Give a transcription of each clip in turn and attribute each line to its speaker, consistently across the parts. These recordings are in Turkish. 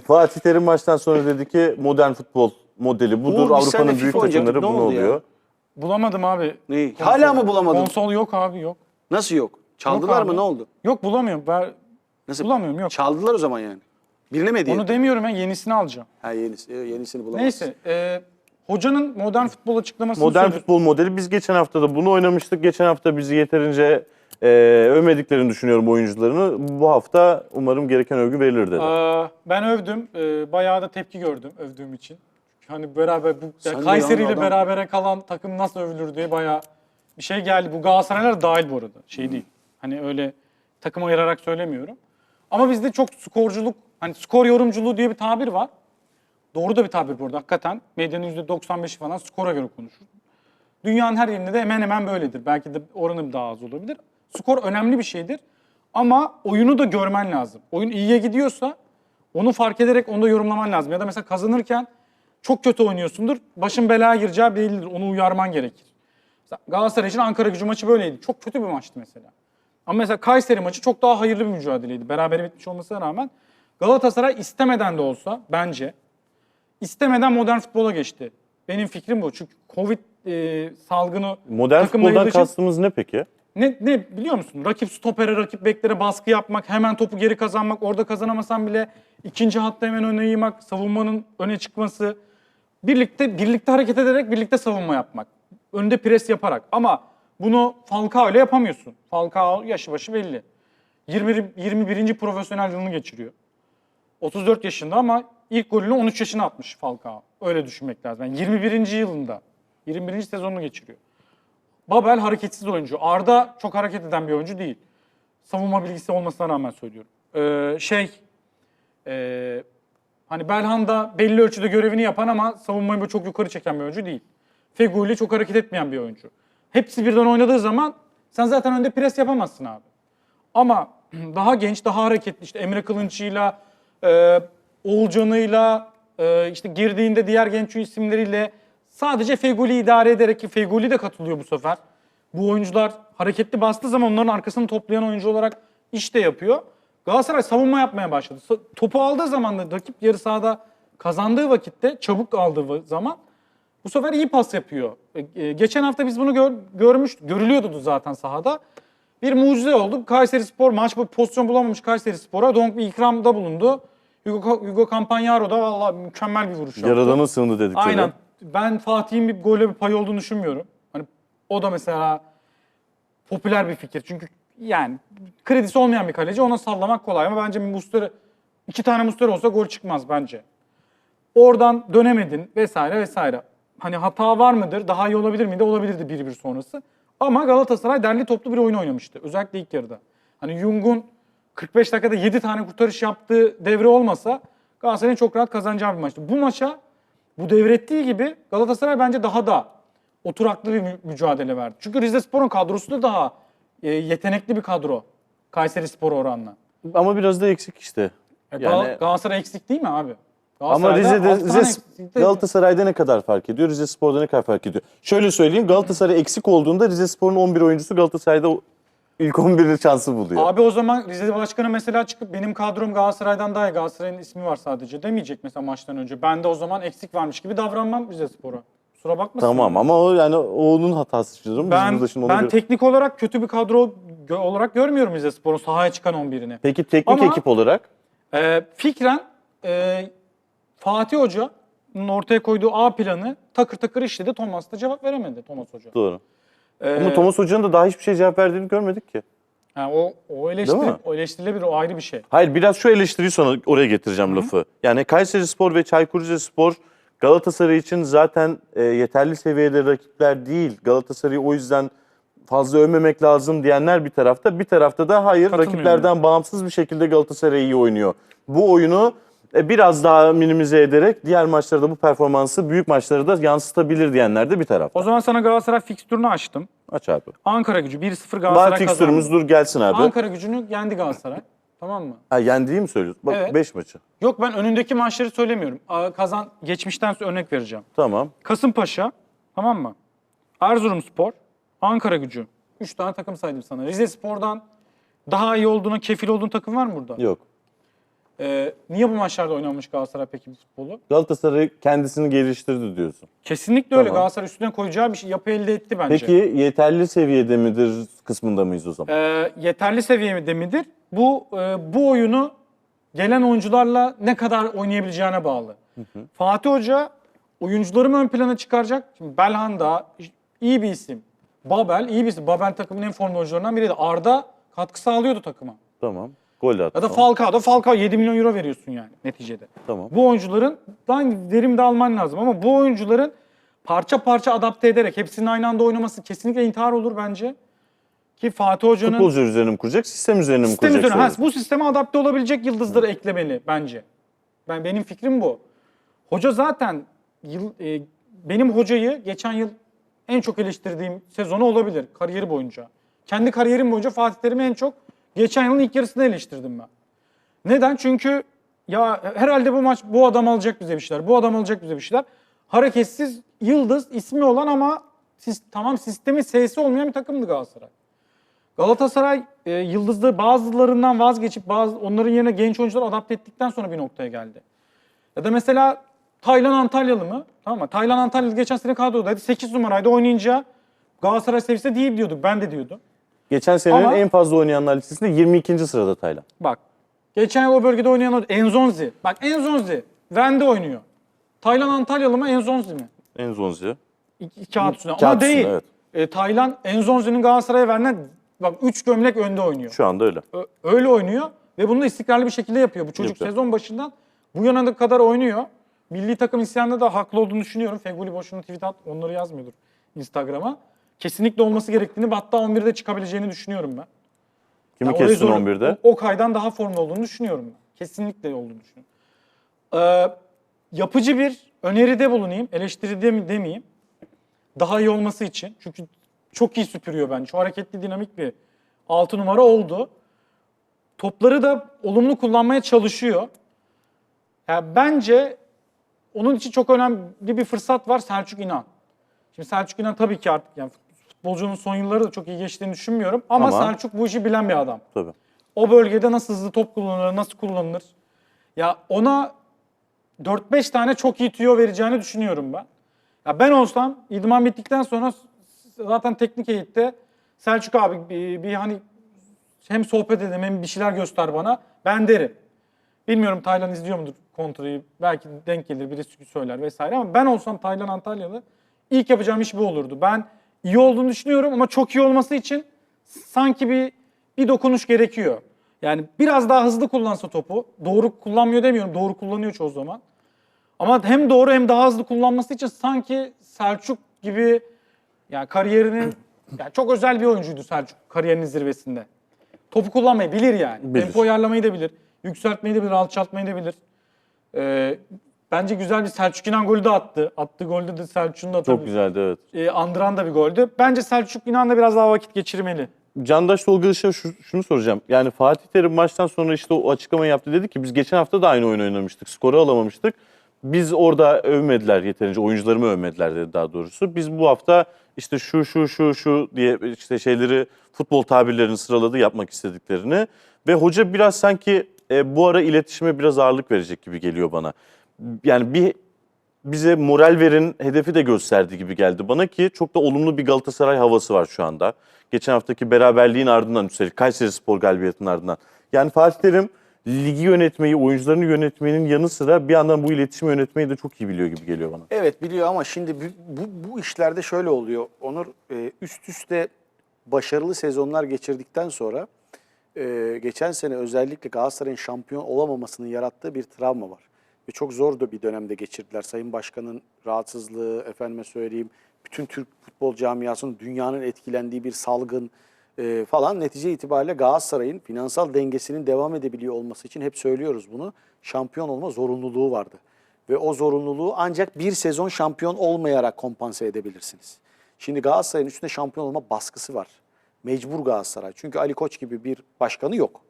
Speaker 1: Fatih Terim maçtan sonra dedi ki modern futbol modeli budur.
Speaker 2: Uğur, biz seninle
Speaker 1: Avrupa'nın
Speaker 2: FIFA
Speaker 1: büyük takımları
Speaker 2: Ne
Speaker 1: bunu
Speaker 2: oldu ya?
Speaker 1: oluyor.
Speaker 3: Bulamadım abi.
Speaker 2: Ne? Hala mı bulamadın?
Speaker 3: Konsol yok abi yok.
Speaker 2: Nasıl yok? Çaldılar
Speaker 3: Yok
Speaker 2: mı
Speaker 3: abi.
Speaker 2: ne oldu?
Speaker 3: Yok bulamıyorum. Ben
Speaker 2: Nasıl?
Speaker 3: bulamıyorum yok.
Speaker 2: Çaldılar o zaman yani. Birine mi hediye?
Speaker 3: Onu demiyorum ya yenisini alacağım.
Speaker 2: Ha yenisi, e, yenisini bulamazsın.
Speaker 3: Neyse. e, hocanın modern futbol açıklamasını
Speaker 1: Modern
Speaker 3: söyle-
Speaker 1: futbol modeli biz geçen hafta da bunu oynamıştık. Geçen hafta bizi yeterince e, övmediklerini düşünüyorum oyuncularını. Bu hafta umarım gereken övgü verilir dedi.
Speaker 3: Aa, ben övdüm. Ee, bayağı da tepki gördüm övdüğüm için. Hani beraber bu
Speaker 2: Sen de
Speaker 3: Kayseri
Speaker 2: yani
Speaker 3: ile
Speaker 2: adam-
Speaker 3: berabere kalan takım nasıl övülür diye bayağı bir şey geldi. Bu Galatasaraylar dahil bu arada. Şey değil. Hani öyle takım ayırarak söylemiyorum. Ama bizde çok skorculuk, hani skor yorumculuğu diye bir tabir var. Doğru da bir tabir bu arada. Hakikaten medyanın %95'i falan skora göre konuşur. Dünyanın her yerinde de hemen hemen böyledir. Belki de oranı daha az olabilir. Skor önemli bir şeydir. Ama oyunu da görmen lazım. Oyun iyiye gidiyorsa onu fark ederek onu da yorumlaman lazım. Ya da mesela kazanırken çok kötü oynuyorsundur. Başın belaya gireceği bellidir. Onu uyarman gerekir. Mesela Galatasaray için Ankara gücü maçı böyleydi. Çok kötü bir maçtı mesela. Ama mesela Kayseri maçı çok daha hayırlı bir mücadeleydi. Berabere bitmiş olmasına rağmen. Galatasaray istemeden de olsa bence istemeden modern futbola geçti. Benim fikrim bu. Çünkü Covid e, salgını
Speaker 1: modern
Speaker 3: takım
Speaker 1: futboldan
Speaker 3: için-
Speaker 1: kastımız ne peki?
Speaker 3: Ne, ne biliyor musun? Rakip stopere, rakip beklere baskı yapmak, hemen topu geri kazanmak, orada kazanamasan bile ikinci hatta hemen öne yaymak, savunmanın öne çıkması. Birlikte birlikte hareket ederek birlikte savunma yapmak. Önde pres yaparak. Ama bunu Falcao ile yapamıyorsun. Falcao yaşı başı belli. 20, 21. profesyonel yılını geçiriyor. 34 yaşında ama ilk golünü 13 yaşına atmış Falcao. Öyle düşünmek lazım. Yani 21. yılında. 21. sezonunu geçiriyor. Babel hareketsiz oyuncu. Arda çok hareket eden bir oyuncu değil. Savunma bilgisi olmasına rağmen söylüyorum. Ee, şey, ee, hani Belhanda belli ölçüde görevini yapan ama savunmayı çok yukarı çeken bir oyuncu değil. Feguli çok hareket etmeyen bir oyuncu. Hepsi birden oynadığı zaman sen zaten önde pres yapamazsın abi. Ama daha genç, daha hareketli işte Emre Kılınç'ıyla, e, Oğulcan'ıyla, e, işte girdiğinde diğer genç isimleriyle sadece Feguli idare ederek ki Feguli de katılıyor bu sefer. Bu oyuncular hareketli bastığı zaman onların arkasını toplayan oyuncu olarak iş de yapıyor. Galatasaray savunma yapmaya başladı. Topu aldığı zaman da rakip yarı sahada kazandığı vakitte çabuk aldığı zaman bu sefer iyi pas yapıyor. E, e, geçen hafta biz bunu gör, görmüş, görülüyordu zaten sahada. Bir mucize oldu. Kayseri Spor maç boyu pozisyon bulamamış Kayseri Spor'a. Donk bir ikramda bulundu. Hugo, Hugo Campagnaro da vallahi mükemmel bir vuruş yaptı.
Speaker 1: Yaradanın sığındı dedikleri.
Speaker 3: Aynen. Ben Fatih'in bir gole bir payı olduğunu düşünmüyorum. Hani o da mesela popüler bir fikir. Çünkü yani kredisi olmayan bir kaleci ona sallamak kolay ama bence Muslera iki tane Muslera olsa gol çıkmaz bence. Oradan dönemedin vesaire vesaire. Hani hata var mıdır? Daha iyi olabilir miydi? Olabilirdi 1-1 sonrası. Ama Galatasaray derli toplu bir oyun oynamıştı. Özellikle ilk yarıda. Hani Jung'un 45 dakikada 7 tane kurtarış yaptığı devre olmasa Galatasaray'ın çok rahat kazanacağı bir maçtı. Bu maça bu devrettiği gibi Galatasaray bence daha da oturaklı bir mü- mücadele verdi. Çünkü Rize Spor'un kadrosu da daha e, yetenekli bir kadro. Kayseri Spor oranla.
Speaker 1: Ama biraz da eksik işte.
Speaker 3: E, Gal-
Speaker 1: Yani
Speaker 3: Galatasaray eksik değil mi abi?
Speaker 1: ama
Speaker 3: Galatasaray'da
Speaker 1: Rize'de
Speaker 3: altı tane
Speaker 1: Rize,
Speaker 3: de-
Speaker 1: Galatasaray'da ne kadar fark ediyor? Rize Spor'da ne kadar fark ediyor? Şöyle söyleyeyim Galatasaray eksik olduğunda Rize Spor'un 11 oyuncusu Galatasaray'da ilk 11'in şansı buluyor.
Speaker 3: Abi o zaman Rize Başkanı mesela çıkıp benim kadrom Galatasaray'dan daha iyi. Galatasaray'ın ismi var sadece demeyecek mesela maçtan önce. Ben de o zaman eksik varmış gibi davranmam Rize Spor'a. Kusura bakmasın.
Speaker 1: Tamam ama o yani onun hatası canım.
Speaker 3: Ben,
Speaker 1: şimdi
Speaker 3: ben
Speaker 1: göre-
Speaker 3: teknik olarak kötü bir kadro gö- olarak görmüyorum Rize Spor'un sahaya çıkan 11'ini.
Speaker 1: Peki teknik
Speaker 3: Ama-
Speaker 1: ekip olarak
Speaker 3: Ee, fikren e, Fatih Hoca'nın ortaya koyduğu A planı takır takır işledi. Thomas da cevap veremedi Thomas Hoca.
Speaker 1: doğru.
Speaker 3: Ee,
Speaker 1: Ama Thomas Hoca'nın da daha hiçbir şey cevap verdiğini görmedik ki.
Speaker 3: ha, o, o, eleştiri,
Speaker 1: mi?
Speaker 3: o eleştirilebilir, o ayrı bir şey.
Speaker 1: Hayır biraz şu eleştiriyi sonra oraya getireceğim lafı. Yani Kayseri Spor ve Çaykur Rizespor Galatasaray için zaten e, yeterli seviyede rakipler değil. Galatasaray'ı o yüzden fazla övmemek lazım diyenler bir tarafta. Bir tarafta da hayır
Speaker 3: Katılmıyorum.
Speaker 1: rakiplerden bağımsız bir şekilde Galatasaray iyi oynuyor. Bu oyunu biraz daha minimize ederek diğer maçlarda bu performansı büyük maçlara da yansıtabilir diyenler de bir tarafta.
Speaker 3: O zaman sana Galatasaray fikstürünü açtım.
Speaker 1: Aç abi.
Speaker 3: Ankara gücü 1-0
Speaker 1: Var
Speaker 3: Galatasaray
Speaker 1: fikstürümüz
Speaker 3: kazandı.
Speaker 1: dur gelsin abi.
Speaker 3: Ankara gücünü yendi Galatasaray. Tamam mı?
Speaker 1: Ha, yendiği mi söylüyorsun? Bak
Speaker 3: Evet.
Speaker 1: 5 maçı.
Speaker 3: Yok ben önündeki maçları söylemiyorum. Aa, Kazan geçmişten örnek vereceğim.
Speaker 1: Tamam.
Speaker 3: Kasımpaşa, tamam mı? Erzurumspor, Ankara gücü. Üç tane takım saydım sana. Rize Spor'dan daha iyi olduğuna, kefil olduğun takım var mı burada?
Speaker 1: Yok.
Speaker 3: Ee, niye bu maçlarda oynamamış Galatasaray peki bu futbolu?
Speaker 1: Galatasaray kendisini geliştirdi diyorsun.
Speaker 3: Kesinlikle öyle.
Speaker 1: Tamam.
Speaker 3: Galatasaray üstüne koyacağı bir şey, yapı elde etti bence.
Speaker 1: Peki yeterli seviyede midir kısmında mıyız o zaman?
Speaker 3: Ee, yeterli seviyede midir? Bu e, bu oyunu gelen oyuncularla ne kadar oynayabileceğine bağlı. Fatih Hoca oyuncuları mı ön plana çıkaracak? Şimdi Belhanda iyi bir isim. Babel iyi bir isim. Babel takımın en formda oyuncularından biriydi. Arda katkı sağlıyordu takıma.
Speaker 1: Tamam. Gol attı.
Speaker 3: Ya da Falcao da Falcao 7 milyon euro veriyorsun yani neticede.
Speaker 1: Tamam.
Speaker 3: Bu oyuncuların daha verim de alman lazım ama bu oyuncuların parça parça adapte ederek hepsinin aynı anda oynaması kesinlikle intihar olur bence. Ki Fatih Hoca'nın
Speaker 1: Futbolcu üzerine mi kuracak, sistem üzerine mi
Speaker 3: sistem
Speaker 1: kuracak?
Speaker 3: üzerine, ha, bu sisteme adapte olabilecek yıldızları eklemeli bence. Ben benim fikrim bu. Hoca zaten yıl, e, benim hocayı geçen yıl en çok eleştirdiğim sezonu olabilir kariyeri boyunca. Kendi kariyerim boyunca Fatih Terim'i en çok geçen yılın ilk yarısında eleştirdim ben. Neden? Çünkü ya herhalde bu maç bu adam alacak bize bir şeyler. Bu adam alacak bize bir şeyler. Hareketsiz yıldız ismi olan ama sis- tamam sistemi S'si olmayan bir takımdı Galatasaray. Galatasaray e, yıldızlı bazılarından vazgeçip bazı onların yerine genç oyuncuları adapte ettikten sonra bir noktaya geldi. Ya da mesela Taylan Antalyalı mı? Tamam mı? Taylan Antalyalı geçen sene kadrodaydı. 8 numaraydı oynayınca Galatasaray seviyesinde değil diyorduk. Ben de diyordum.
Speaker 1: Geçen senenin
Speaker 3: Ama-
Speaker 1: en fazla oynayanlar listesinde 22. sırada Taylan.
Speaker 3: Bak. Geçen yıl o bölgede oynayan o- Enzonzi. Bak Enzonzi. Vende oynuyor. Taylan Antalyalı mı Enzonzi mi?
Speaker 1: Enzonzi.
Speaker 3: İki, iki kağıt üstünde.
Speaker 1: Kağıt
Speaker 3: Ama değil.
Speaker 1: evet.
Speaker 3: E, Taylan Enzonzi'nin Galatasaray'a verilen bak 3 gömlek önde oynuyor.
Speaker 1: Şu anda öyle.
Speaker 3: Ö- öyle oynuyor ve bunu da istikrarlı bir şekilde yapıyor. Bu çocuk
Speaker 1: Yapıyor.
Speaker 3: sezon başından bu yana da kadar oynuyor. Milli takım isyanda da haklı olduğunu düşünüyorum. Feguli boşuna tweet at, onları yazmıyordur Instagram'a. Kesinlikle olması gerektiğini hatta 11'de çıkabileceğini düşünüyorum ben.
Speaker 1: Kimi
Speaker 3: Ya orayı
Speaker 1: kestin
Speaker 3: zor-
Speaker 1: 11'de?
Speaker 3: O, Okay'dan daha formda olduğunu düşünüyorum ben. Kesinlikle olduğunu düşünüyorum. Ee, yapıcı bir öneride bulunayım, eleştiride mi demeyeyim. Daha iyi olması için. Çünkü çok iyi süpürüyor bence. Çok hareketli, dinamik bir 6 numara oldu. Topları da olumlu kullanmaya çalışıyor. Yani bence onun için çok önemli bir fırsat var Selçuk İnan. Şimdi Selçuk İnan tabii ki artık yani futbolcunun son yılları da çok iyi geçtiğini düşünmüyorum. Ama,
Speaker 1: Ama-
Speaker 3: Selçuk bu işi bilen bir adam.
Speaker 1: Tabii.
Speaker 3: O bölgede nasıl hızlı top kullanılır, nasıl kullanılır? Ya ona 4-5 tane çok iyi tüyo vereceğini düşünüyorum ben. Ya ben olsam idman bittikten sonra zaten teknik heyette Selçuk abi bir, bir hani hem sohbet edelim hem bir şeyler göster bana. Ben derim. Bilmiyorum Taylan izliyor mudur kontrayı. Belki denk gelir birisi söyler vesaire ama ben olsam Taylan Antalyalı ilk yapacağım iş bu olurdu. Ben iyi olduğunu düşünüyorum ama çok iyi olması için sanki bir bir dokunuş gerekiyor. Yani biraz daha hızlı kullansa topu. Doğru kullanmıyor demiyorum. Doğru kullanıyor çoğu zaman. Ama hem doğru hem daha hızlı kullanması için sanki Selçuk gibi yani kariyerinin yani çok özel bir oyuncuydu Selçuk kariyerinin zirvesinde. Topu kullanmayı bilir yani.
Speaker 1: Bilir.
Speaker 3: Tempo ayarlamayı da bilir. Yükseltmeyi de bilir, alçaltmayı da bilir. Ee, bence güzel bir Selçuk İnan golü de attı. Attığı golde de Selçuk'un da
Speaker 1: Çok güzeldi evet.
Speaker 3: e, andıran da bir goldü. Bence Selçuk İnan da biraz daha vakit geçirmeli.
Speaker 1: Candaş Tolga Işık'a şu, şunu soracağım. Yani Fatih Terim maçtan sonra işte o açıklamayı yaptı. Dedi ki biz geçen hafta da aynı oyun oynamıştık. Skoru alamamıştık. Biz orada övmediler yeterince. Oyuncularımı övmediler dedi daha doğrusu. Biz bu hafta işte şu şu şu şu diye işte şeyleri futbol tabirlerini sıraladı yapmak istediklerini. Ve hoca biraz sanki e, bu ara iletişime biraz ağırlık verecek gibi geliyor bana. Yani bir bize moral verin hedefi de gösterdi gibi geldi bana ki çok da olumlu bir Galatasaray havası var şu anda. Geçen haftaki beraberliğin ardından üstelik Kayseri Spor galibiyetinin ardından. Yani Fatih Terim ligi yönetmeyi, oyuncularını yönetmenin yanı sıra bir yandan bu iletişim yönetmeyi de çok iyi biliyor gibi geliyor bana.
Speaker 2: Evet biliyor ama şimdi bu, bu, bu işlerde şöyle oluyor. Onur e, üst üste başarılı sezonlar geçirdikten sonra e, geçen sene özellikle Galatasaray'ın şampiyon olamamasının yarattığı bir travma var. Ve çok zor da bir dönemde geçirdiler. Sayın Başkan'ın rahatsızlığı, efendime söyleyeyim, bütün Türk futbol camiasının dünyanın etkilendiği bir salgın e, falan. Netice itibariyle Galatasaray'ın finansal dengesinin devam edebiliyor olması için hep söylüyoruz bunu. Şampiyon olma zorunluluğu vardı. Ve o zorunluluğu ancak bir sezon şampiyon olmayarak kompanse edebilirsiniz. Şimdi Galatasaray'ın üstünde şampiyon olma baskısı var. Mecbur Galatasaray. Çünkü Ali Koç gibi bir başkanı yok.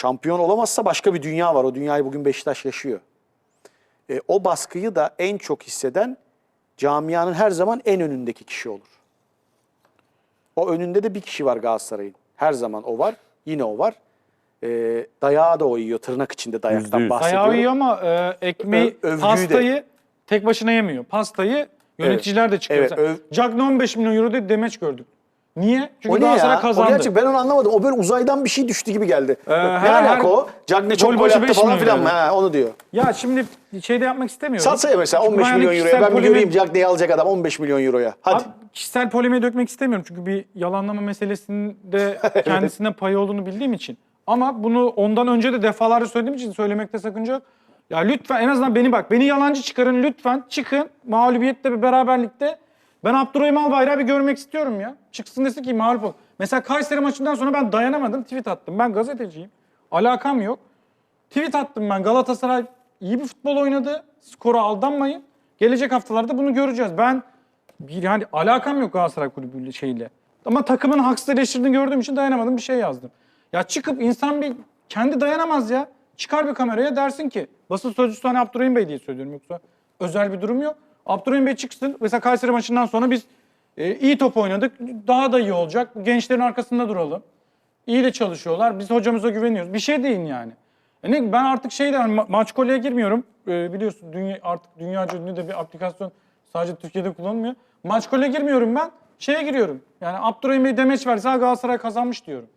Speaker 2: Şampiyon olamazsa başka bir dünya var. O dünyayı bugün Beşiktaş yaşıyor. E, o baskıyı da en çok hisseden camianın her zaman en önündeki kişi olur. O önünde de bir kişi var Galatasaray'ın. Her zaman o var. Yine o var. e, dayağı da o yiyor. Tırnak içinde dayaktan
Speaker 1: yüz.
Speaker 2: bahsediyorum.
Speaker 3: Ayağı yiyor ama e, ekmeği,
Speaker 2: Ö- övgüyü de.
Speaker 3: pastayı tek başına yemiyor. Pastayı yöneticiler de çıkıyor.
Speaker 2: Evet,
Speaker 3: Mesela
Speaker 2: öv-
Speaker 3: Cagney 15 milyon euro dedi demeç gördük. Niye? Çünkü
Speaker 2: O ne
Speaker 3: Galatasaray
Speaker 2: ya?
Speaker 3: kazandı.
Speaker 2: O gerçek ben onu anlamadım. O böyle uzaydan bir şey düştü gibi geldi. ne
Speaker 3: her-
Speaker 2: alaka o? Cagne çok
Speaker 3: Gol
Speaker 2: attı falan filan mı? Ha, onu diyor.
Speaker 3: Ya şimdi şey de yapmak istemiyorum.
Speaker 2: Satsaya mesela
Speaker 3: Çünkü
Speaker 2: 15
Speaker 3: yani
Speaker 2: milyon euroya. Ben bir
Speaker 3: polemiğe-
Speaker 2: göreyim Cagne'yi alacak adam 15 milyon euroya. Hadi.
Speaker 3: Abi, kişisel polemiğe dökmek istemiyorum çünkü bir yalanlama meselesinde kendisine payı olduğunu bildiğim için. Ama bunu ondan önce de defalarca söylediğim için söylemekte sakınca yok. Ya lütfen en azından beni bak, beni yalancı çıkarın lütfen. Çıkın mağlubiyette bir beraberlikte. Ben Abdurrahim Albayrak'ı bir görmek istiyorum ya. Çıksın desin ki mağlup ol. Mesela Kayseri maçından sonra ben dayanamadım tweet attım. Ben gazeteciyim. Alakam yok. Tweet attım ben. Galatasaray iyi bir futbol oynadı. Skora aldanmayın. Gelecek haftalarda bunu göreceğiz. Ben bir yani alakam yok Galatasaray kulübüyle şeyle. Ama takımın haksız eleştirdiğini gördüğüm için dayanamadım bir şey yazdım. Ya çıkıp insan bir kendi dayanamaz ya. Çıkar bir kameraya dersin ki basın sözcüsü hani Abdurrahim Bey diye söylüyorum yoksa özel bir durum yok. Abdurrahim Bey çıksın. Mesela Kayseri maçından sonra biz e, iyi top oynadık. Daha da iyi olacak. Gençlerin arkasında duralım. İyi de çalışıyorlar. Biz hocamıza güveniyoruz. Bir şey deyin yani. E ne, ben artık şeyden hani ma- maç kolye girmiyorum. Ee, biliyorsun dünya, artık dünyaca ünlü de bir aplikasyon sadece Türkiye'de kullanılmıyor. Maç kolye girmiyorum ben. Şeye giriyorum. Yani Abdurrahim Bey demeç verse "Ha, Galatasaray kazanmış diyorum.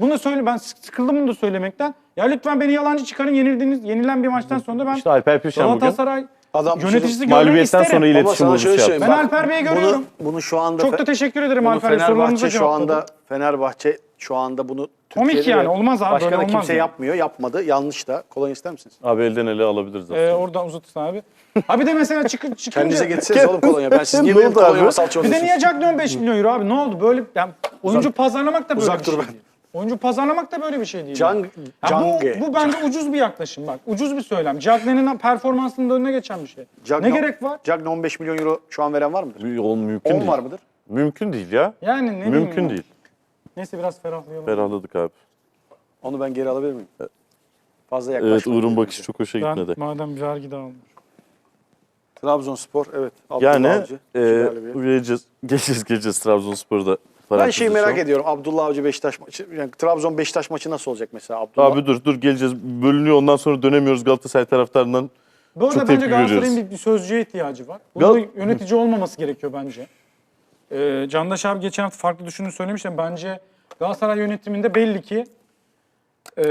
Speaker 3: Bunu da söyle ben sık- sıkıldım bunu da söylemekten. Ya lütfen beni yalancı çıkarın yenildiğiniz yenilen bir maçtan sonra ben
Speaker 1: İşte Alper Pirşen bugün
Speaker 3: Galatasaray
Speaker 2: Adam
Speaker 3: yöneticisi görmek
Speaker 1: mağlubiyetten
Speaker 3: isterim.
Speaker 1: sonra
Speaker 2: Ama
Speaker 1: iletişim
Speaker 2: sana şöyle söyleyeyim.
Speaker 1: yaptı.
Speaker 3: Ben
Speaker 2: bak,
Speaker 3: Alper Bey'i
Speaker 2: bunu-
Speaker 3: görüyorum.
Speaker 2: Bunu, şu anda
Speaker 3: Çok da teşekkür ederim
Speaker 2: bunu
Speaker 3: Alper Bey. Sorularınızı
Speaker 2: Fenerbahçe şu
Speaker 3: cevapladı.
Speaker 2: anda Fenerbahçe şu anda bunu
Speaker 3: Komik
Speaker 2: Türkiye'de
Speaker 3: yani, olmaz abi,
Speaker 2: Başka
Speaker 3: böyle
Speaker 2: da
Speaker 3: olmaz
Speaker 2: kimse
Speaker 3: yani.
Speaker 2: yapmıyor, yapmadı. Yanlış da. Kolonya ister misiniz?
Speaker 1: Abi elden ele alabiliriz aslında.
Speaker 3: Ee, oradan uzatırsın abi. Ha bir de mesela çıkın, çıkınca...
Speaker 2: Kendinize getirseniz oğlum kolonya. Ben siz
Speaker 1: Ne
Speaker 2: niye benim
Speaker 1: oldu abi?
Speaker 2: salça
Speaker 3: Bir de niye Cagney 15 milyon euro abi? Ne oldu? Böyle yani oyuncu pazarlamak da böyle
Speaker 2: uzak
Speaker 3: bir
Speaker 2: dur
Speaker 3: şey
Speaker 2: ben.
Speaker 3: değil. Oyuncu pazarlamak da böyle bir şey değil.
Speaker 2: Can,
Speaker 3: Ya
Speaker 2: Cange.
Speaker 3: bu, bu bence ucuz bir yaklaşım bak. Ucuz bir söylem. Cagney'nin performansının da önüne geçen bir şey.
Speaker 2: Cagne-
Speaker 3: ne gerek var?
Speaker 2: Cagne 15 milyon euro şu an veren var mıdır?
Speaker 1: Bir Oğlum mümkün
Speaker 2: 10
Speaker 1: değil.
Speaker 2: var mıdır?
Speaker 1: Mümkün değil ya.
Speaker 3: Yani ne bileyim
Speaker 1: Mümkün değil.
Speaker 3: Neyse biraz ferahlayalım.
Speaker 1: Ferahladık abi.
Speaker 2: Onu ben geri alabilir miyim? Fazla
Speaker 1: Evet
Speaker 2: yaklaşmadım.
Speaker 1: Uğur'un bakışı çok hoşa
Speaker 3: Ben
Speaker 1: gitmedi.
Speaker 3: madem vergi dağılmış.
Speaker 2: Trabzonspor evet. Abdullah
Speaker 1: Yani
Speaker 2: Avcı.
Speaker 1: e,
Speaker 2: bir-
Speaker 1: geleceğiz, geleceğiz, geleceğiz Trabzonspor'da.
Speaker 2: Ben şeyi merak
Speaker 1: açalım.
Speaker 2: ediyorum. Abdullah Avcı Beşiktaş maçı. Yani Trabzon Beşiktaş maçı nasıl olacak mesela Abdullah?
Speaker 1: Abi dur dur geleceğiz. Bölünüyor ondan sonra dönemiyoruz Galatasaray taraftarından.
Speaker 3: Bu arada
Speaker 1: Çok
Speaker 3: bence
Speaker 1: tepki
Speaker 3: Galatasaray'ın
Speaker 1: görüyoruz.
Speaker 3: bir, bir sözcüye ihtiyacı var. Bunun
Speaker 1: Gal-
Speaker 3: yönetici olmaması gerekiyor bence. Ee, Candaş abi geçen hafta farklı düşündüğünü söylemiştim. Bence Galatasaray yönetiminde belli ki e,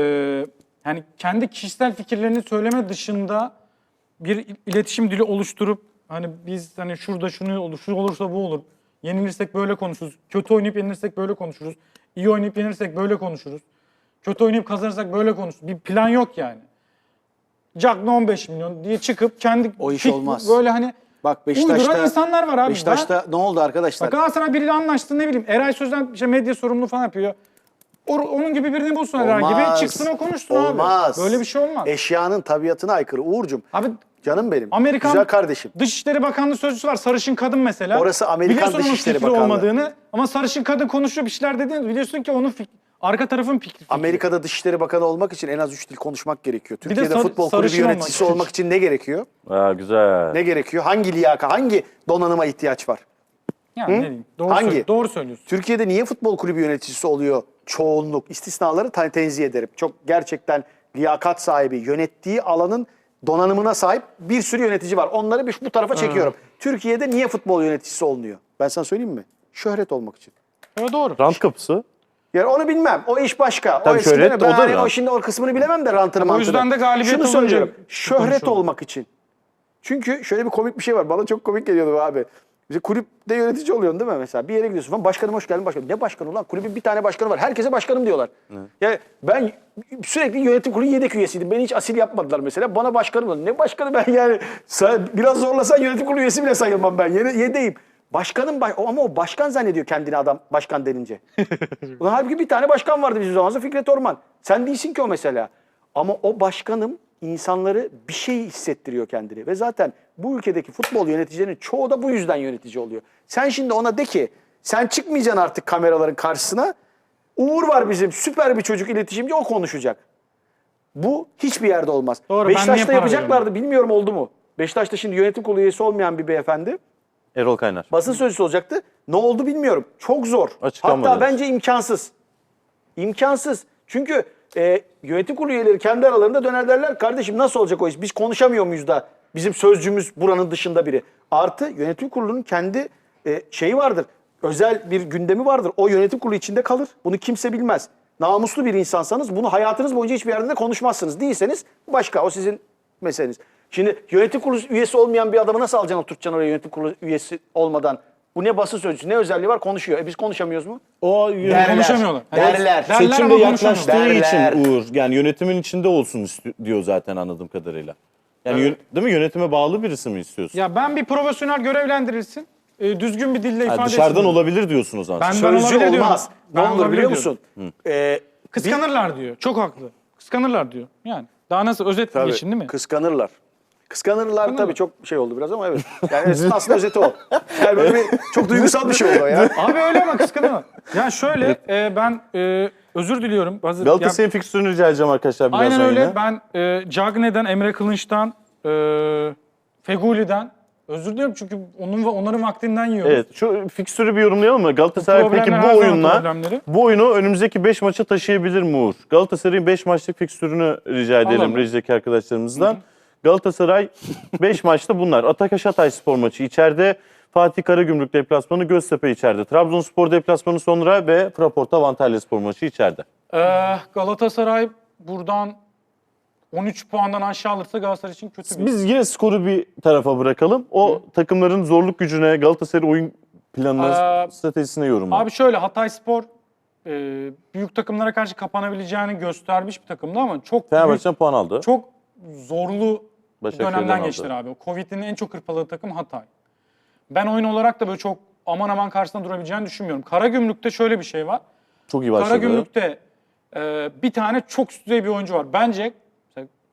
Speaker 3: yani kendi kişisel fikirlerini söyleme dışında bir il- iletişim dili oluşturup hani biz hani şurada şunu olur, şu olursa bu olur. Yenilirsek böyle konuşuruz. Kötü oynayıp yenilirsek böyle konuşuruz. İyi oynayıp yenilirsek böyle konuşuruz. Kötü oynayıp kazanırsak böyle konuşuruz. Bir plan yok yani. Cagney 15 milyon diye çıkıp kendi
Speaker 2: O iş olmaz.
Speaker 3: böyle hani
Speaker 2: Bak
Speaker 3: uyduran
Speaker 2: Beşiktaş'ta
Speaker 3: insanlar var abi.
Speaker 2: Beşiktaş'ta ne oldu arkadaşlar?
Speaker 3: Ben, Galatasaray biriyle anlaştı ne bileyim. Eray Sözden işte medya sorumluluğu falan yapıyor. O, onun gibi birini bulsun Eray gibi.
Speaker 2: Olmaz.
Speaker 3: Çıksın o konuşsun
Speaker 2: Olmaz.
Speaker 3: abi. Böyle bir şey olmaz.
Speaker 2: Eşyanın tabiatına aykırı. Uğur'cum
Speaker 3: abi
Speaker 2: canım benim.
Speaker 3: Amerikan
Speaker 2: Güzel kardeşim.
Speaker 3: Dışişleri Bakanlığı sözcüsü var. Sarışın kadın mesela.
Speaker 2: Orası Amerikan
Speaker 3: Biliyorsun onun
Speaker 2: Dışişleri
Speaker 3: fikri
Speaker 2: Bakanlığı.
Speaker 3: olmadığını. Ama sarışın kadın konuşuyor bir şeyler dediğini biliyorsun ki onun fik- arka tarafın fikri. fikri.
Speaker 2: Amerika'da Dışişleri Bakanı olmak için en az 3 dil konuşmak gerekiyor.
Speaker 3: de
Speaker 2: Türkiye'de
Speaker 3: sar-
Speaker 2: futbol kulübü
Speaker 3: sarışın olmak
Speaker 2: yöneticisi
Speaker 3: için.
Speaker 2: olmak için ne gerekiyor?
Speaker 1: Ha güzel.
Speaker 2: Ne gerekiyor? Hangi liyaka, hangi donanıma ihtiyaç var?
Speaker 3: Yani ne diyeyim. Doğru,
Speaker 2: Hangi?
Speaker 3: söyle- doğru söylüyorsun.
Speaker 2: Türkiye'de niye futbol kulübü yöneticisi oluyor çoğunluk? İstisnaları te- tenzih ederim. Çok gerçekten liyakat sahibi, yönettiği alanın donanımına sahip bir sürü yönetici var. Onları bir, bu tarafa çekiyorum. Türkiye'de niye futbol yöneticisi olunuyor? Ben sana söyleyeyim mi? Şöhret olmak için.
Speaker 3: Evet doğru.
Speaker 1: Rant kapısı.
Speaker 2: Yani onu bilmem. O iş başka.
Speaker 1: Tabii
Speaker 2: o eskiden
Speaker 1: şöhret
Speaker 2: ben
Speaker 1: o da
Speaker 2: hani
Speaker 1: rant.
Speaker 2: o şimdi o kısmını bilemem de rantını mantını.
Speaker 3: yüzden de galibiyet
Speaker 2: Şunu
Speaker 3: olunca
Speaker 2: söylüyorum. Şöhret olmak için. Çünkü şöyle bir komik bir şey var. Bana çok komik geliyordu bu abi. İşte kulüpte yönetici oluyorsun değil mi mesela? Bir yere gidiyorsun falan. Başkanım hoş geldin başkanım. Ne başkanı ulan? Kulübün bir tane başkanı var. Herkese başkanım diyorlar. Yani ben sürekli yönetim kurulu yedek üyesiydim. Beni hiç asil yapmadılar mesela. Bana başkanım diyorlar. Ne başkanı ben yani? Biraz zorlasan yönetim kurulu üyesi bile sayılmam ben. Yede- Yedeyim. Başkanım baş- ama o başkan zannediyor kendini adam başkan denince. Ulan halbuki bir tane başkan vardı bizim zamanımızda Fikret Orman. Sen değilsin ki o mesela. Ama o başkanım insanları bir şey hissettiriyor kendini. Ve zaten bu ülkedeki futbol yöneticilerinin çoğu da bu yüzden yönetici oluyor. Sen şimdi ona de ki sen çıkmayacaksın artık kameraların karşısına. Uğur var bizim süper bir çocuk iletişimci o konuşacak. Bu hiçbir yerde olmaz.
Speaker 3: Doğru,
Speaker 2: Beşiktaş'ta yapacaklardı bilmiyorum oldu mu? Beşiktaş'ta şimdi yönetim kurulu üyesi olmayan bir beyefendi
Speaker 1: Erol Kaynar.
Speaker 2: basın sözcüsü olacaktı. Ne oldu bilmiyorum. Çok zor. Hatta bence imkansız. İmkansız. Çünkü e, yönetim kurulu üyeleri kendi aralarında döner derler. Kardeşim nasıl olacak o iş? Biz konuşamıyor muyuz da bizim sözcümüz buranın dışında biri. Artı yönetim kurulunun kendi e, şeyi vardır. Özel bir gündemi vardır. O yönetim kurulu içinde kalır. Bunu kimse bilmez. Namuslu bir insansanız bunu hayatınız boyunca hiçbir yerde de konuşmazsınız. Değilseniz başka. O sizin meseleniz. Şimdi yönetim kurulu üyesi olmayan bir adamı nasıl alacaksın oturtacaksın oraya yönetim kurulu üyesi olmadan? Bu ne basın sözcüsü ne özelliği var konuşuyor. E biz konuşamıyoruz mu?
Speaker 1: O
Speaker 2: Derler.
Speaker 3: Konuşamıyorlar.
Speaker 2: Derler.
Speaker 3: Derler
Speaker 1: seçimde
Speaker 3: ama
Speaker 1: yaklaştığı.
Speaker 2: Derler.
Speaker 1: için Uğur yani yönetimin içinde olsun isti- diyor zaten anladığım kadarıyla. Yani yön- değil mi yönetime bağlı birisi mi istiyorsun?
Speaker 3: Ya ben bir profesyonel görevlendirilsin. e, düzgün bir dille
Speaker 1: Ha,
Speaker 3: ifade
Speaker 1: dışarıdan
Speaker 3: etsin.
Speaker 1: olabilir diyorsun o zaman.
Speaker 3: Ben-
Speaker 2: Sözcü
Speaker 3: olabilir diyorum.
Speaker 2: olmaz. Ne
Speaker 3: Ben
Speaker 2: olur
Speaker 3: olabilir
Speaker 2: biliyor
Speaker 3: diyorum.
Speaker 2: musun? Ee,
Speaker 3: Kıskanırlar diyor. Çok haklı. Kıskanırlar diyor. Yani daha nasıl özet
Speaker 2: Tabii,
Speaker 3: geçin değil mi?
Speaker 2: Kıskanırlar. Kıskanırlar tabii çok şey oldu biraz ama evet. Yani aslında özeti o. Yani böyle bir, çok duygusal bir şey oldu ya.
Speaker 3: Abi öyle ama kıskanırlar. Ya şöyle e, ben e, özür diliyorum. Hazır, ya-
Speaker 1: Galatasaray'ın fikstürünü rica edeceğim arkadaşlar birazdan
Speaker 3: Aynen öyle.
Speaker 1: yine.
Speaker 3: Ben e, Cagney'den, Emre Kılınç'tan, e, Feguli'den özür diliyorum çünkü onun onların vaktinden yiyoruz.
Speaker 1: Evet şu fikstürü bir yorumlayalım mı? Galatasaray peki bu oyunla bu oyunu önümüzdeki 5 maça taşıyabilir mi Uğur? Galatasaray'ın 5 maçlık fikstürünü rica edelim rejideki arkadaşlarımızdan. Galatasaray 5 maçta bunlar. Atakaş Hatay spor maçı içeride. Fatih Karagümrük deplasmanı, Göztepe içeride. Trabzonspor deplasmanı sonra ve Fraporta Antalya spor maçı içeride.
Speaker 3: E, Galatasaray buradan 13 puandan aşağı alırsa Galatasaray için kötü bir.
Speaker 1: Biz yine skoru bir tarafa bırakalım. O takımların zorluk gücüne, Galatasaray oyun planına,
Speaker 3: Ee,
Speaker 1: stratejisine yorumla.
Speaker 3: Abi şöyle Hatay Spor e, büyük takımlara karşı kapanabileceğini göstermiş bir takımdı ama çok
Speaker 1: Fenerbahçe'den puan aldı.
Speaker 3: çok zorlu
Speaker 1: Başakşehir'den
Speaker 3: dönemden
Speaker 1: aldı.
Speaker 3: geçtiler abi. Covid'in en çok hırpaladığı takım Hatay. Ben oyun olarak da böyle çok aman aman karşısında durabileceğini düşünmüyorum. Karagümrük'te şöyle bir şey var.
Speaker 1: Çok iyi başladı.
Speaker 3: Karagümrük'te e, bir tane çok üst düzey bir oyuncu var. Bence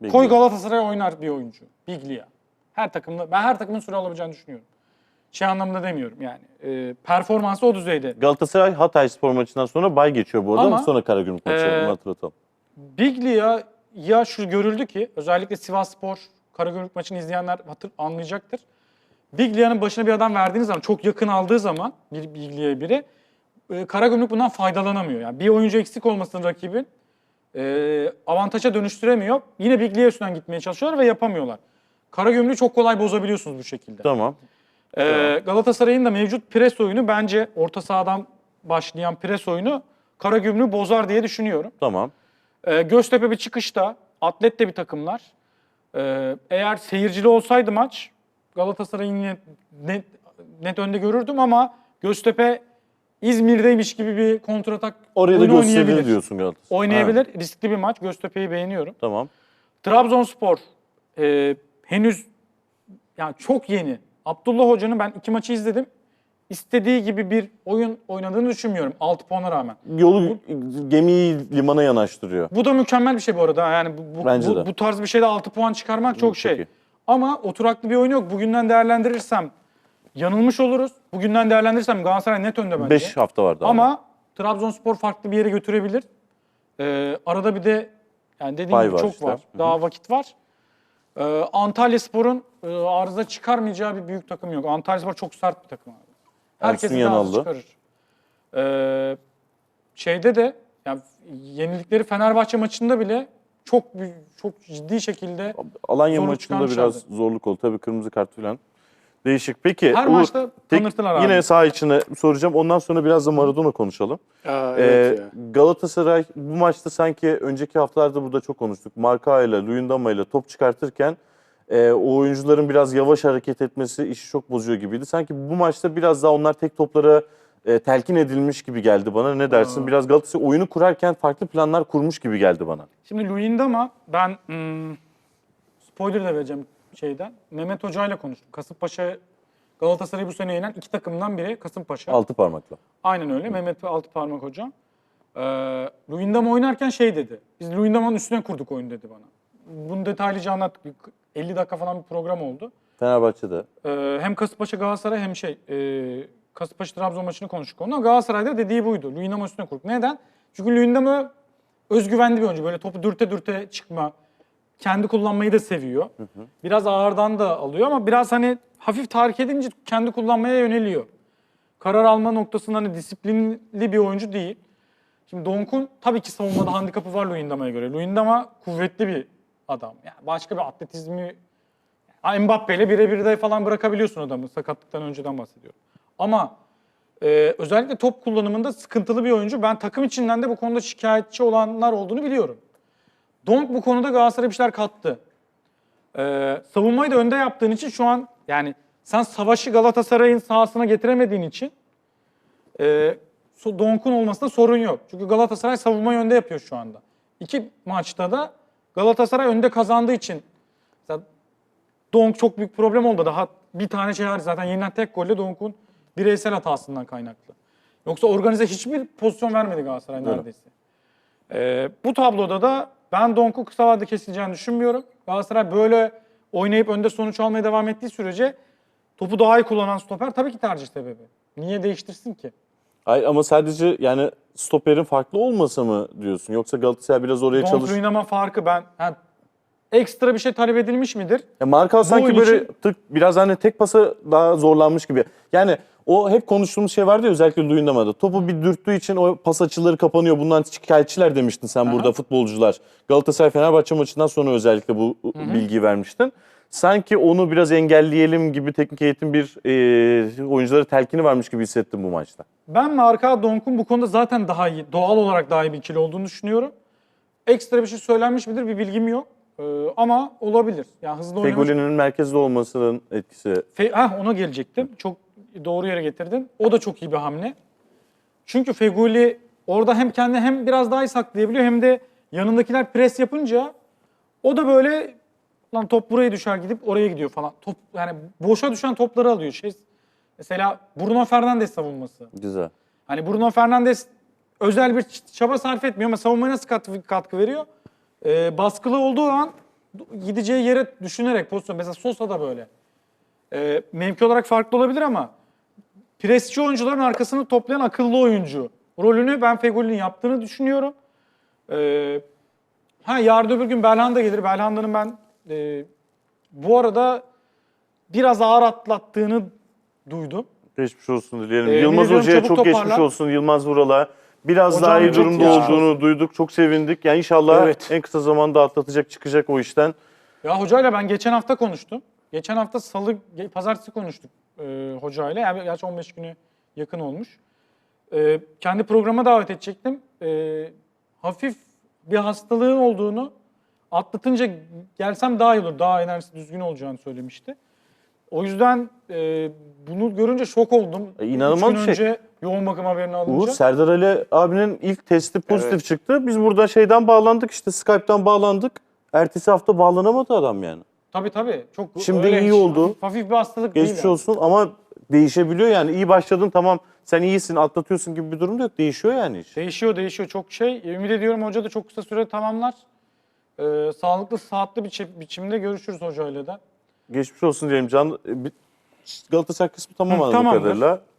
Speaker 1: Biglia.
Speaker 3: koy Galatasaray oynar bir oyuncu. Biglia. Her takımda ben her takımın süre alabileceğini düşünüyorum. Şey anlamında demiyorum yani. E, performansı o düzeyde.
Speaker 1: Galatasaray Hatay spor maçından sonra bay geçiyor bu arada
Speaker 3: Ama,
Speaker 1: ama sonra Karagümrük maçı
Speaker 3: e,
Speaker 1: onu hatırlatalım.
Speaker 3: Biglia ya şu görüldü ki özellikle Sivas Spor Karagümrük maçını izleyenler hatır, anlayacaktır. Biglia'nın başına bir adam verdiğiniz zaman çok yakın aldığı zaman bir Biglia'ya biri e, Karagümrük bundan faydalanamıyor. Yani bir oyuncu eksik olmasının rakibin e, avantaja dönüştüremiyor. Yine Biglia üstünden gitmeye çalışıyorlar ve yapamıyorlar. Karagümrük'ü çok kolay bozabiliyorsunuz bu şekilde.
Speaker 1: Tamam.
Speaker 3: Ee, Galatasaray'ın da mevcut pres oyunu bence orta sahadan başlayan pres oyunu Karagümrük'ü bozar diye düşünüyorum.
Speaker 1: Tamam.
Speaker 3: Ee, Göztepe bir çıkışta, atlet de bir takımlar. Ee, eğer seyircili olsaydı maç Galatasaray'ı yine net, net önde görürdüm ama Göztepe İzmir'deymiş gibi bir kontratak
Speaker 1: Oraya da
Speaker 3: oyunu
Speaker 1: gösterilir
Speaker 3: oynayabilir.
Speaker 1: diyorsun Galatasaray.
Speaker 3: Oynayabilir. Riskli bir maç. Göztepe'yi beğeniyorum.
Speaker 1: tamam.
Speaker 3: Trabzonspor e, henüz yani çok yeni. Abdullah Hoca'nın ben iki maçı izledim. İstediği gibi bir oyun oynadığını düşünmüyorum 6 puana rağmen.
Speaker 1: Yolu gemiyi limana yanaştırıyor.
Speaker 3: Bu da mükemmel bir şey bu arada. Yani bu, bu,
Speaker 1: Bence
Speaker 3: bu,
Speaker 1: de.
Speaker 3: bu tarz bir şeyde 6 puan çıkarmak çok
Speaker 1: çok
Speaker 3: şey.
Speaker 1: iyi.
Speaker 3: Ama oturaklı bir oyun yok. Bugünden değerlendirirsem yanılmış oluruz. Bugünden değerlendirirsem Galatasaray net önde bence.
Speaker 1: 5 hafta vardı ama.
Speaker 3: Ama Trabzonspor farklı bir yere götürebilir. Ee, arada bir de yani dediğim gibi
Speaker 1: var
Speaker 3: çok
Speaker 1: işte.
Speaker 3: var. Daha vakit var. Ee, Antalya Spor'un e, arıza çıkarmayacağı bir büyük takım yok. Antalya Spor çok sert bir takım abi. Herkesi de
Speaker 1: Yanal'dı.
Speaker 3: arıza çıkarır. Ee, şeyde de yani yenildikleri Fenerbahçe maçında bile çok büyük, çok ciddi şekilde
Speaker 1: Alanya
Speaker 3: zorluk
Speaker 1: maçında biraz zorluk oldu. Tabii kırmızı kart falan. Değişik. Peki.
Speaker 3: her
Speaker 1: Uğur,
Speaker 3: maçta
Speaker 1: tek-
Speaker 3: tanırtılar abi.
Speaker 1: Yine saha içine soracağım. Ondan sonra biraz da Maradona konuşalım.
Speaker 2: Aa,
Speaker 1: Ee,
Speaker 2: evet ya.
Speaker 1: Galatasaray bu maçta sanki önceki haftalarda burada çok konuştuk. Marka ile Luyendama ile top çıkartırken e, o oyuncuların biraz yavaş hareket etmesi işi çok bozuyor gibiydi. Sanki bu maçta biraz daha onlar tek toplara e, telkin edilmiş gibi geldi bana. Ne dersin? Biraz Galatasaray oyunu kurarken farklı planlar kurmuş gibi geldi bana.
Speaker 3: Şimdi Luyendama ben hmm, spoiler da vereceğim şeyden. Mehmet Hoca ile konuştum. Kasımpaşa Galatasaray'ı bu sene yenen iki takımdan biri Kasımpaşa.
Speaker 1: Altı parmakla.
Speaker 3: Aynen öyle. Mehmet Altıparmak Hoca. Ee, Luyendama oynarken şey dedi. Biz Luyendama'nın üstüne kurduk oyunu dedi bana. Bunu detaylıca anlattık. Bir 50 dakika falan bir program oldu.
Speaker 1: Fenerbahçe'de.
Speaker 3: Ee, hem Kasımpaşa Galatasaray hem şey e, Kasımpaşa Trabzon maçını konuştuk onunla. Galatasaray'da dediği buydu. Luyendama üstüne kurduk. Neden? Çünkü Luyendama özgüvenli bir oyuncu. Böyle topu dürte dürte çıkma. Kendi kullanmayı da seviyor. Biraz ağırdan da alıyor ama biraz hani hafif tahrik edince kendi kullanmaya yöneliyor. Karar alma noktasında hani disiplinli bir oyuncu değil. Şimdi Donk'un tabii ki savunmada handikapı var Luyendama'ya göre. Luyendama kuvvetli bir adam. Yani başka bir atletizmi Ha, Mbappe ile birebir de falan bırakabiliyorsun adamı. Sakatlıktan önceden bahsediyorum. Ama e, özellikle top kullanımında sıkıntılı bir oyuncu. Ben takım içinden de bu konuda şikayetçi olanlar olduğunu biliyorum. Donk bu konuda Galatasaray'a bir şeyler kattı. E, savunmayı da önde yaptığın için şu an yani sen savaşı Galatasaray'ın sahasına getiremediğin için e, Donk'un olmasında sorun yok. Çünkü Galatasaray savunmayı önde yapıyor şu anda. İki maçta da Galatasaray önde kazandığı için Donk çok büyük problem oldu. Daha bir tane şey var zaten yenilen tek golle Donk'un bireysel hatasından kaynaklı. Yoksa organize hiçbir pozisyon vermedi Galatasaray neredeyse. Ee, bu tabloda da ben Donk'u kısa vadede kesileceğini düşünmüyorum. Galatasaray böyle oynayıp önde sonuç almaya devam ettiği sürece topu daha iyi kullanan stoper tabii ki tercih sebebi. Niye değiştirsin ki?
Speaker 1: Hayır ama sadece yani stoperin farklı olmasa mı diyorsun? Yoksa Galatasaray biraz oraya çalış.
Speaker 3: oynama farkı ben ha, ekstra bir şey talep edilmiş midir?
Speaker 1: Ya Marka sanki
Speaker 3: oyun
Speaker 1: böyle
Speaker 3: için-
Speaker 1: tık biraz hani tek pasa daha zorlanmış gibi. Yani o hep konuştuğumuz şey vardı ya özellikle Luyendama'da. Topu bir dürttüğü için o pas açıları kapanıyor. Bundan şikayetçiler demiştin sen burada futbolcular. Galatasaray Fenerbahçe maçından sonra özellikle bu bilgiyi vermiştin. Sanki onu biraz engelleyelim gibi teknik eğitim bir e, oyunculara telkini varmış gibi hissettim bu maçta.
Speaker 3: Ben Marka Donk'un bu konuda zaten daha iyi, doğal olarak daha iyi bir ikili olduğunu düşünüyorum. Ekstra bir şey söylenmiş midir bir bilgim yok. Ee, ama olabilir. Yani hızlı oynamış.
Speaker 1: Fegoli'nin merkezde olmasının etkisi.
Speaker 3: Fe- Heh, ona gelecektim. Çok doğru yere getirdin. O da çok iyi bir hamle. Çünkü Feguli orada hem kendini hem biraz daha iyi saklayabiliyor hem de yanındakiler pres yapınca o da böyle lan top buraya düşer gidip oraya gidiyor falan. Top yani boşa düşen topları alıyor. Şey, mesela Bruno Fernandes savunması.
Speaker 1: Güzel.
Speaker 3: Hani Bruno Fernandes özel bir çaba sarf etmiyor ama savunmaya nasıl katkı, katkı veriyor? Ee, baskılı olduğu an gideceği yere düşünerek pozisyon. Mesela Sosa da böyle. Ee, mevki olarak farklı olabilir ama presçi oyuncuların arkasını toplayan akıllı oyuncu. Rolünü ben Fegoli'nin yaptığını düşünüyorum. Ee, ha yarın öbür gün Belhanda gelir. Belhanda'nın ben e, bu arada biraz ağır atlattığını duydum.
Speaker 1: Geçmiş olsun dileyelim.
Speaker 3: Ee,
Speaker 1: Yılmaz
Speaker 3: biliyorum,
Speaker 1: Hoca'ya
Speaker 3: çabuk
Speaker 1: çok geçmiş olsun. Yılmaz Vural'a. Biraz
Speaker 3: Hocam
Speaker 1: daha iyi
Speaker 3: çok
Speaker 1: durumda
Speaker 3: geçmiş
Speaker 1: olduğunu duyduk. Çok sevindik. Yani inşallah
Speaker 2: Evet.
Speaker 1: en kısa zamanda atlatacak, çıkacak o işten.
Speaker 3: Ya hocayla ben geçen hafta konuştum. Geçen hafta salı, pazartesi konuştuk e, hocayla. Yani gerçi 15 güne yakın olmuş. E, kendi programa davet edecektim. E, hafif bir hastalığın olduğunu atlatınca gelsem daha iyi olur. Daha enerjisi düzgün olacağını söylemişti. O yüzden e, bunu görünce şok oldum.
Speaker 1: E, inanılmaz bir şey.
Speaker 3: önce yoğun bakım haberini alınca.
Speaker 1: Uğur, Serdar Ali abinin ilk testi pozitif
Speaker 2: Evet.
Speaker 1: çıktı. Biz burada şeyden bağlandık işte Skype'tan bağlandık. Ertesi hafta bağlanamadı adam yani.
Speaker 3: Tabii tabii. Çok
Speaker 1: Şimdi
Speaker 3: öyle
Speaker 1: iyi
Speaker 3: hiç
Speaker 1: oldu.
Speaker 3: Hafif, hafif bir hastalık değil.
Speaker 1: Geçmiş
Speaker 3: yani.
Speaker 1: olsun ama değişebiliyor yani. İyi başladın tamam sen iyisin atlatıyorsun gibi bir durum da yok. Değişiyor yani iş.
Speaker 3: Değişiyor değişiyor çok şey. Ümit ediyorum hoca da çok kısa süre tamamlar. Ee, sağlıklı saatli bir çi- biçimde görüşürüz hocayla da.
Speaker 1: Geçmiş olsun diyelim. Can, e, bir- Galatasaray kısmı tamam
Speaker 3: Hı,
Speaker 1: anladığım
Speaker 3: tamamdır.
Speaker 1: kadarıyla.